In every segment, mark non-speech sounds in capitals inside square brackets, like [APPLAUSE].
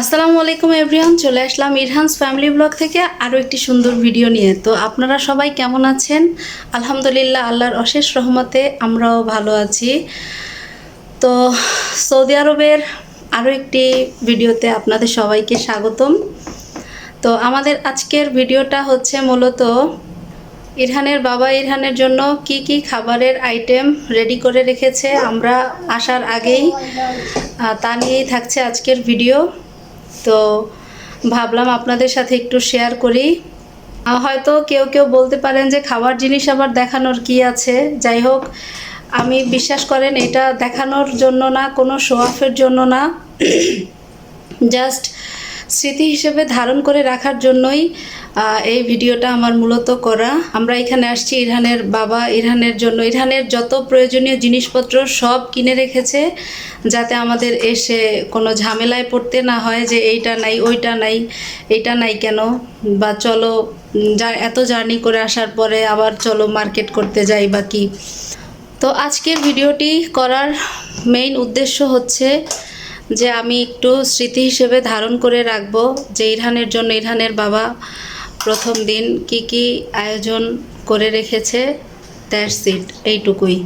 আসসালামু আলাইকুম এভরিওয়ান, চলে আসলাম ইরহানস ফ্যামিলি ব্লগ থেকে আরও একটি সুন্দর ভিডিও নিয়ে। তো আপনারা সবাই কেমন আছেন? আলহামদুলিল্লাহ, আল্লাহর অশেষ রহমতে আমরাও ভালো আছি। তো সৌদি আরবের আরও একটি ভিডিওতে আপনাদের সবাইকে স্বাগতম। তো আমাদের আজকের ভিডিওটা হচ্ছে মূলত ইরহানের বাবা ইরহানের জন্য কি কি খাবারের আইটেম রেডি করে রেখেছে, আমরা আসার আগেই তা নিয়েই থাকছে আজকের ভিডিও। তো ভাবলাম আপনাদের সাথে একটু শেয়ার করি। হয়তো কেউ কেউ বলতে পারেন যে খাবার জিনিস আবার দেখানোর কি আছে? যাই হোক, আমি বিশ্বাস করেন এটা দেখানোর জন্য না, কোনো শোয়াফের জন্য না। [CLEARS THROAT] জাস্ট স্মৃতি হিসেবে ধারণ করে রাখার জন্যই এই ভিডিওটা আমার মূলত করা। আমরা এখানে আসছি ইরহানের বাবা, ইরহানের জন্য। ইরহানের যত প্রয়োজনীয় জিনিসপত্র সব কিনে রেখেছে, যাতে আমাদের এসে কোনো ঝামেলায় পড়তে না হয় যে এইটা নাই, ওইটা নাই, এইটা নাই কেন? বা চলো যা, এত জার্নি করে আসার পরে আবার চলো মার্কেট করতে যাই বা কি? তো আজকের ভিডিওটি করার মেইন উদ্দেশ্য হচ্ছে যে আমি একটু স্মৃতি হিসেবে ধারণ করে রাখব যে ইরহানের জন্য, ইরহানের বাবা প্রথম দিন কি কি আয়োজন করে রেখেছে দ্যাটস সিট এইটুকুই।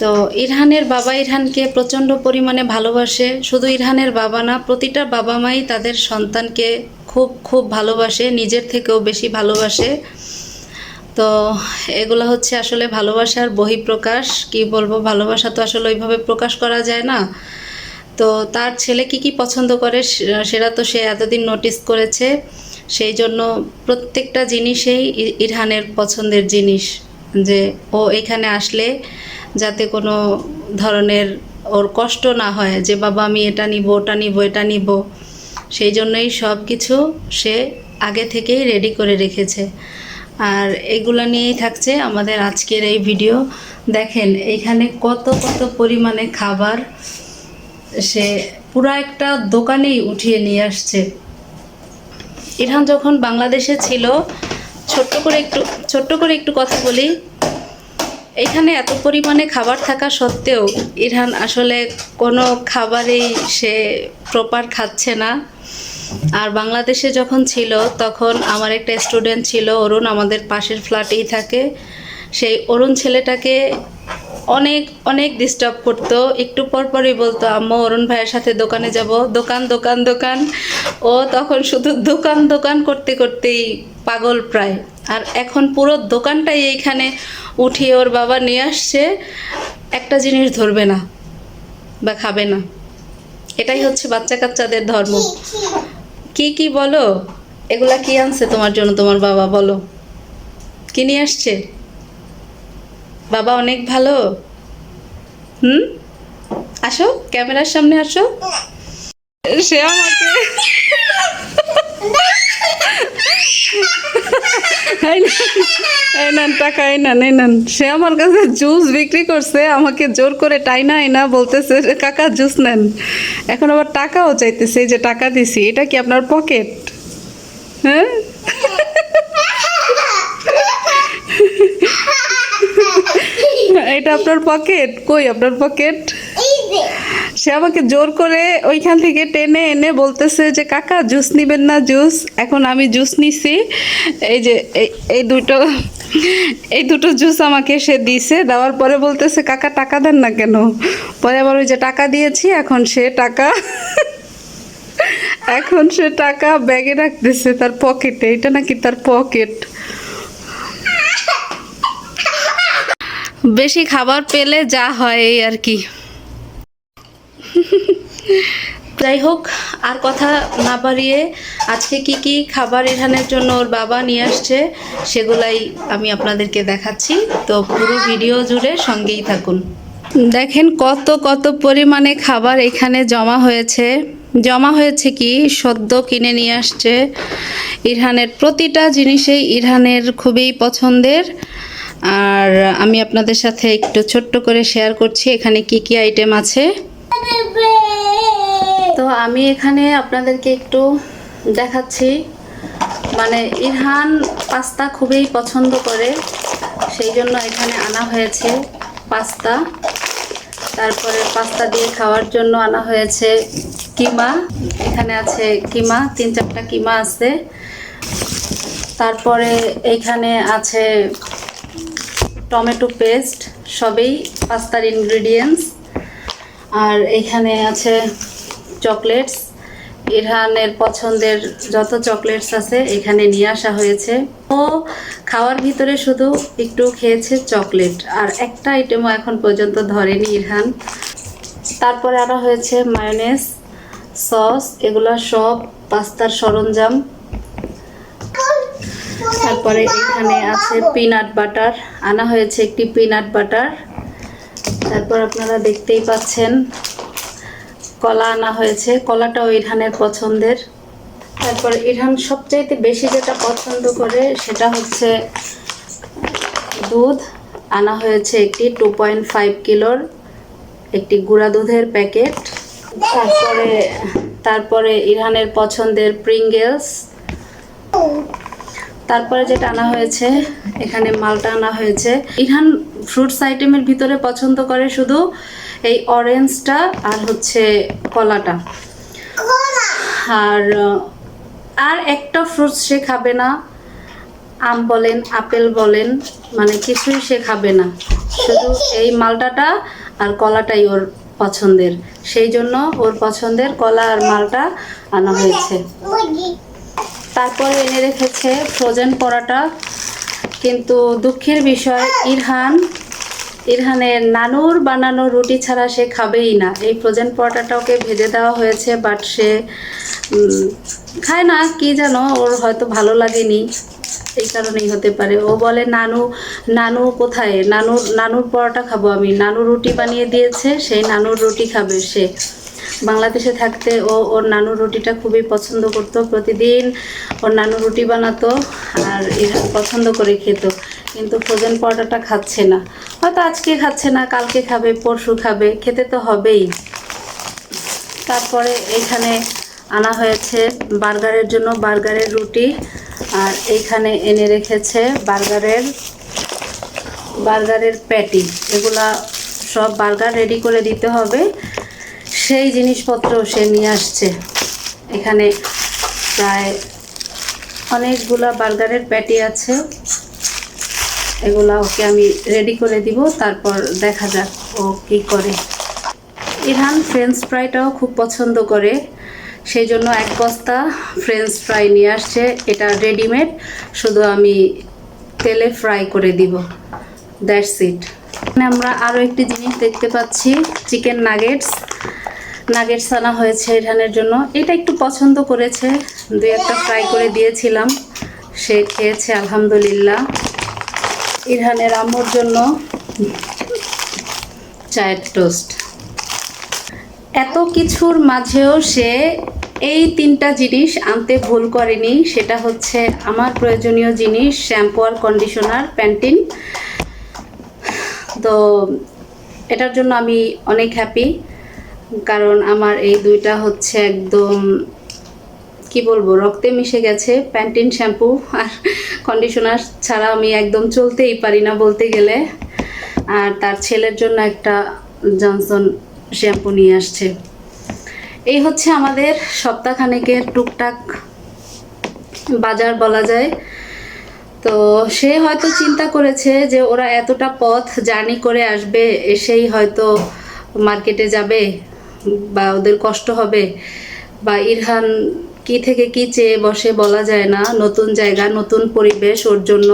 তো ইরহানের বাবা ইরহানকে প্রচণ্ড পরিমাণে ভালোবাসে। শুধু ইরহানের বাবা না, প্রতিটা বাবা মাই তাদের সন্তানকে খুব খুব ভালোবাসে, নিজের থেকেও বেশি ভালোবাসে। তো এগুলো হচ্ছে আসলে ভালোবাসার বহিঃপ্রকাশ। কি বলব, ভালোবাসা তো আসলে ওইভাবে প্রকাশ করা যায় না। তো তার ছেলে কি কি পছন্দ করে সেটা তো সে এতদিন নোটিস করেছে। সেই জন্য প্রত্যেকটা জিনিসেই ইরহানের পছন্দের জিনিস যে ও এখানে আসলে যাতে কোনো ধরনের ওর কষ্ট না হয় যে, বাবা, আমি এটা নিব, ওটা নিব, এটা নিব। সেই জন্যই সব কিছু সে আগে থেকেই রেডি করে রেখেছে। আর এগুলো নিয়েই থাকছে আমাদের আজকের এই ভিডিও দেখেন, এখানে কত কত পরিমাণে খাবার সে পুরো একটা দোকানেই উঠিয়ে নিয়ে আসছে। ইরহান যখন বাংলাদেশে ছিল, ছোট্ট করে একটু, ছোট্ট করে একটু কথা বলি। এখানে এত পরিমাণে খাবার থাকা সত্ত্বেও ইরহান আসলে কোনো খাবারেই সে প্রপার খাচ্ছে না। আর বাংলাদেশে যখন ছিল, তখন আমার একটা স্টুডেন্ট ছিল, অরুণ, আমাদের পাশের ফ্ল্যাটেই থাকে। সেই অরুণ ছেলেটাকে অনেক অনেক ডিস্টার্ব করতো। একটু পর পরই বলতো, আম্মু, অরুণ ভাইয়ের সাথে দোকানে যাব। দোকান দোকান দোকান। ও তখন শুধু দোকান দোকান করতে করতেই পাগল প্রায়। আর এখন পুরো দোকানটাই এইখানে উঠিয়ে ওর বাবা নিয়ে আসছে। একটা জিনিস ধরবে না বা খাবে না। এটাই হচ্ছে বাচ্চা কাচ্চাদের ধর্ম। কি কি বলো? এগুলা কি আনছে তোমার জন্য তোমার বাবা? বলো। কি নিয়ে আসছে? বাবা অনেক ভালো। হুম? আসো ক্যামেরার সামনে আসো। সে আমাকে এই নেন, টাকা এই নেন এই নেন। সে আমার কাছে জুস বিক্রি করছে আমাকে জোর করে টাইনা আইনা বলতেছে কাকা জুস নেন। এখন আবার টাকাও চাইতেছে যে টাকা দিছি এটা কি আপনার পকেট হ্যাঁ? [LAUGHS] [LAUGHS] এটা আপনার পকেট কই আপনার পকেট সে আমাকে জোর করে ওইখান থেকে টেনে এনে বলতেছে যে কাকা জুস নিবেন না জুস এখন আমি জুস নিছি। এই যে এই- দুটো এই দুটো জুস আমাকে সে দিছে। দেওয়ার পরে বলতেছে কাকা টাকা দেন না কেন? পরে আবার ওই যে টাকা দিয়েছি এখন সে টাকা এখন সে টাকা ব্যাগে রাখতেছে তার পকেটে এটা নাকি তার পকেট বেশি খাবার পেলে যা হয় এই আর কি। যাই হোক আর কথা না বাড়িয়ে আজকে কি কি খাবার এখানের জন্য ওর বাবা নিয়ে আসছে সেগুলাই আমি আপনাদেরকে দেখাচ্ছি। তো পুরো ভিডিও জুড়ে সঙ্গেই থাকুন। দেখেন কত কত পরিমাণে খাবার এখানে জমা হয়েছে। জমা হয়েছে কি? সদ্য কিনে নিয়ে আসছে। ইরহানের প্রতিটা জিনিসেই ইরহানের খুবই পছন্দের। আর আমি আপনাদের সাথে একটু ছোট্ট করে শেয়ার করছি, এখানে কি কি আইটেম আছে? তো আমি এখানে আপনাদেরকে একটু দেখাচ্ছি। মানে ইরহান পাস্তা খুবই পছন্দ করে, সেই জন্য এখানে আনা হয়েছে পাস্তা। তারপরে পাস্তা দিয়ে খাওয়ার জন্য আনা হয়েছে কিমা। এখানে আছে কিমা, তিন চারটা কিমা আছে। তারপরে এইখানে আছে টমেটো পেস্ট, সবই পাস্তার ইনগ্রিডিয়েন্টস আর এখানে আছে চকলেটস। ইরহানের পছন্দের যত চকলেটস আছে এখানে নিয়ে আসা হয়েছে। ও খাওয়ার ভিতরে শুধু একটু খেয়েছে চকলেট, আর একটা আইটেমও এখন পর্যন্ত ধরেনি ইরহান। তারপরে আনা হয়েছে মায়োনেজ সস এগুলো সব পাস্তার সরঞ্জাম। তারপরে এখানে আছে পিনাট বাটার আনা হয়েছে একটি পিনাট বাটার তারপর আপনারা দেখতেই পাচ্ছেন, কলা আনা হয়েছে। কলাটাও ইরহানের পছন্দের। তারপর ইরহান সবচাইতে বেশি যেটা পছন্দ করে সেটা হচ্ছে দুধ। আনা হয়েছে একটি টু পয়েন্ট ফাইভ কিলোর একটি গুঁড়া দুধের প্যাকেট। তারপরে তারপরে ইরহানের পছন্দের প্রিঙ্গেলস তারপরে যেটা আনা হয়েছে এখানে মালটা আনা হয়েছে। ইরহান ফ্রুটস আইটেমের ভিতরে পছন্দ করে শুধু এই অরেঞ্জটা আর হচ্ছে কলাটা। আর আর একটা ফ্রুটস সে খাবে না। আম বলেন আপেল বলেন মানে কিছুই সে খাবে না। শুধু এই মালটাটা আর কলাটাই ওর পছন্দের। সেই জন্য ওর পছন্দের কলা আর মালটা আনা হয়েছে। তারপরে এনে রেখেছে ফ্রোজেন পরাটা। কিন্তু দুঃখের বিষয়, ইরহান, ইরহানের নানুর বানানো রুটি ছাড়া সে খাবেই না। এই ফ্রোজেন পরোটাটা ওকে ভেজে দেওয়া হয়েছে বাট সে খায় না, কি যেন ওর হয়তো ভালো লাগেনি। এই কারণেই হতে পারে। ও বলে, নানু নানু কোথায়? নানুর নানুর পরোটা খাব আমি। নানু রুটি বানিয়ে দিয়েছে, সেই নানুর রুটি খাবে সে। বাংলাদেশে থাকতে ও ওর নানু রুটিটা খুবই পছন্দ করতো, প্রতিদিন ওর নানু রুটি বানাতো আর পছন্দ করে খেত। কিন্তু ফ্রোজেন পরোটাটা খাচ্ছে না। হয়তো আজকে খাচ্ছে না, কালকে খাবে, পরশু খাবে, খেতে তো হবেই। তারপরে এখানে আনা হয়েছে বার্গারের জন্য বার্গারের রুটি আর এইখানে এনে রেখেছে বার্গারের বার্গারের প্যাটি। এগুলা সব বার্গার রেডি করে দিতে হবে। সেই জিনিসপত্র সে নিয়ে আসছে। এখানে প্রায় অনেকগুলা বার্গারের প্যাটি আছে। এগুলা ওকে আমি রেডি করে দিব, তারপর দেখা যাক ও কি করে। ইরহান ফ্রেঞ্চ ফ্রাইটাও খুব পছন্দ করে। সেই জন্য এক বস্তা ফ্রেঞ্চ ফ্রাই নিয়ে আসছে। এটা রেডিমেড, শুধু আমি তেলে ফ্রাই করে দিব। That's it. আমরা আরও একটি জিনিস দেখতে পাচ্ছি, চিকেন নাগেটস। নাগেটস আনা হয়েছে ইরহানের জন্য। এটা একটু পছন্দ করেছে। দুই একটা ফ্রাই করে দিয়েছিলাম। সে খেয়েছে, আলহামদুলিল্লাহ। ইরহানের আম্মুর জন্য চায়ের টোস্ট এত কিছুর মাঝেও সে এই তিনটা জিনিস আনতে ভুল করেনি। সেটা হচ্ছে আমার প্রয়োজনীয় জিনিস, শ্যাম্পু আর কন্ডিশনার প্যান্টিন তো এটার জন্য আমি অনেক হ্যাপি কারণ আমার এই দুইটা হচ্ছে একদম, কি বলব, রক্তে মিশে গেছে, প্যান্টিন, শ্যাম্পু আর কন্ডিশনার ছাড়া আমি একদম চলতেই পারি না বলতে গেলে। আর তার ছেলের জন্য একটা জনসন শ্যাম্পু নিয়ে আসছে। এই হচ্ছে আমাদের সপ্তাহখানেকের টুকটাক বাজার বলা যায়। তো সে হয়তো চিন্তা করেছে যে ওরা এতটা পথ জার্নি করে আসবে, এসেই হয়তো মার্কেটে যাবে। বা ওদের কষ্ট হবে? বা ইরহান কি থেকে কি চেয়ে বসে বলা যায় না? নতুন জায়গা, নতুন পরিবেশ ওর জন্য।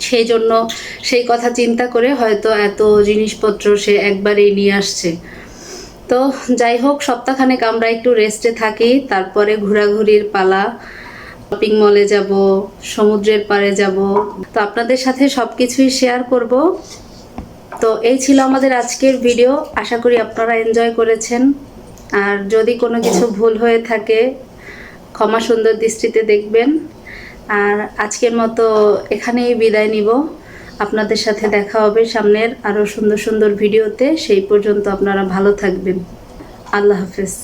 সেই জন্য সেই কথা চিন্তা করে হয়তো এত জিনিসপত্র সে একবারেই নিয়ে আসছে। তো যাই হোক, সপ্তাহখানেক আমরা একটু রেস্টে থাকি, তারপরে ঘোরাঘুরির পালা শপিং মলে যাব, সমুদ্রের পাড়ে যাব। তো আপনাদের সাথে সব কিছুই শেয়ার করব। তো এই ছিল আমাদের আজকের ভিডিও আশা করি আপনারা এনজয় করেছেন। আর যদি কোনো কিছু ভুল হয়ে থাকে, ক্ষমা সুন্দর দৃষ্টিতে দেখবেন। আর আজকের মতো এখানেই বিদায় নিব। আপনাদের সাথে দেখা হবে সামনের আরও সুন্দর সুন্দর ভিডিওতে সেই পর্যন্ত আপনারা ভালো থাকবেন। আল্লাহ হাফেজ।